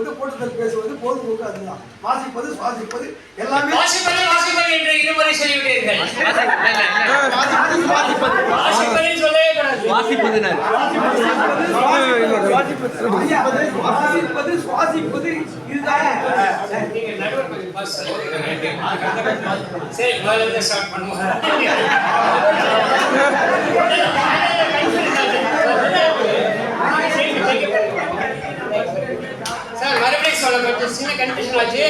படிப்பது போட்டுதல் பேசுவது பொழுதுபோக்கு அதுதான். வாசிப்பது சுவாசிப்பது எல்லாமே வாசிப்பது வாசிப்பது என்று இருமுறை சொல்லிவிட்டீர்கள். வாசிப்பது சொல்லவே கூடாது வாசிப்பதுனர் ஐயா, வாசிப்பது சுவாசிப்பது இதுதான்? நீங்க நடுவர் கொஞ்சம் பாஸ். சொல்லுங்க. சரி முதல்ல ஸ்டார்ட் பண்ணுவோம். கொஞ்சம் சின்ன கன்ஃபியூஷன் ஆச்சு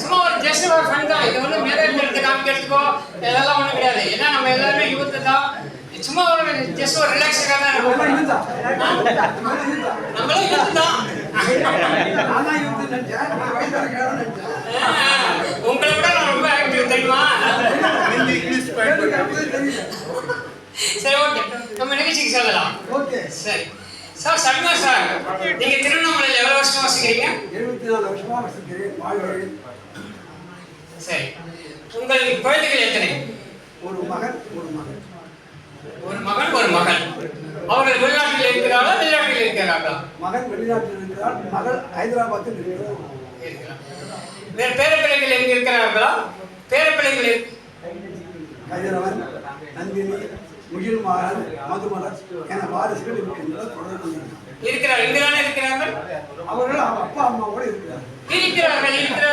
சும்மா ஒரு ஜஸ்ட் ஒரு ஃபன் தான் இது ஒன்றும் மேலே எடுத்து காமிக்கிறதுக்கோ இதெல்லாம் ஒன்றும் கிடையாது ஏன்னா நம்ம எல்லாருமே யூத்து தான் சும்மா ஒரு ஜஸ்ட் ஒரு ரிலாக்ஸுக்காக தான் நம்ம அதெல்லாம் இருந்தா. அதெல்லாம் இருந்தா. நம்மளும் யூத்து தான் நானா இருந்து நினைச்சேன், நான் வயசா இருக்கேன்னு நினைச்சேன். உங்களை விட நான் ரொம்ப ஆக்டிவ் தெரியுமா எனக்கு அப்பவே தெரியல. சரி ஓகே நம்ம நிகழ்ச்சிக்கு செல்லலாம். ஓகே. சரி. சார் சர்மா சார் நீங்க திருவண்ணாமலையில் எவ்வளவு வருஷம் வசிக்கிறீங்க? எழுபத்தி நாலு வருஷமா வசிக்கிறேன். வாழ்கிறேன் சரி. உங்கள் குழந்தைகள் எத்தனை? ஒரு மகன் ஒரு மகன். ஒரு மகன் ஒரு மகள். அவர்கள் வெளிநாட்டில் இருக்கிறார்களா வெளிநாட்டில் இருக்கிறார்களா? மகன் வெளிநாட்டில் இருக்கிறார் மகள் ஹைதராபாத்தில் இருக்கிறார். இருக்கிறார். வேறு பேரப்பிள்ளைகள் எங்க இருக்கிறார்களா? பேரப்பிள்ளைகள் கதிரவன் நந்தினி முகில்மாறன் மதுமலர் என வாரிசுகள் இருக்கின்ற தொடர்பு இங்கதானே இருக்கிறார்கள்? அவர்கள் அவங்க அப்பா அம்மாவோடு இருக்கிறார் இருக்கிறார்கள் இருக்கிறார்கள்.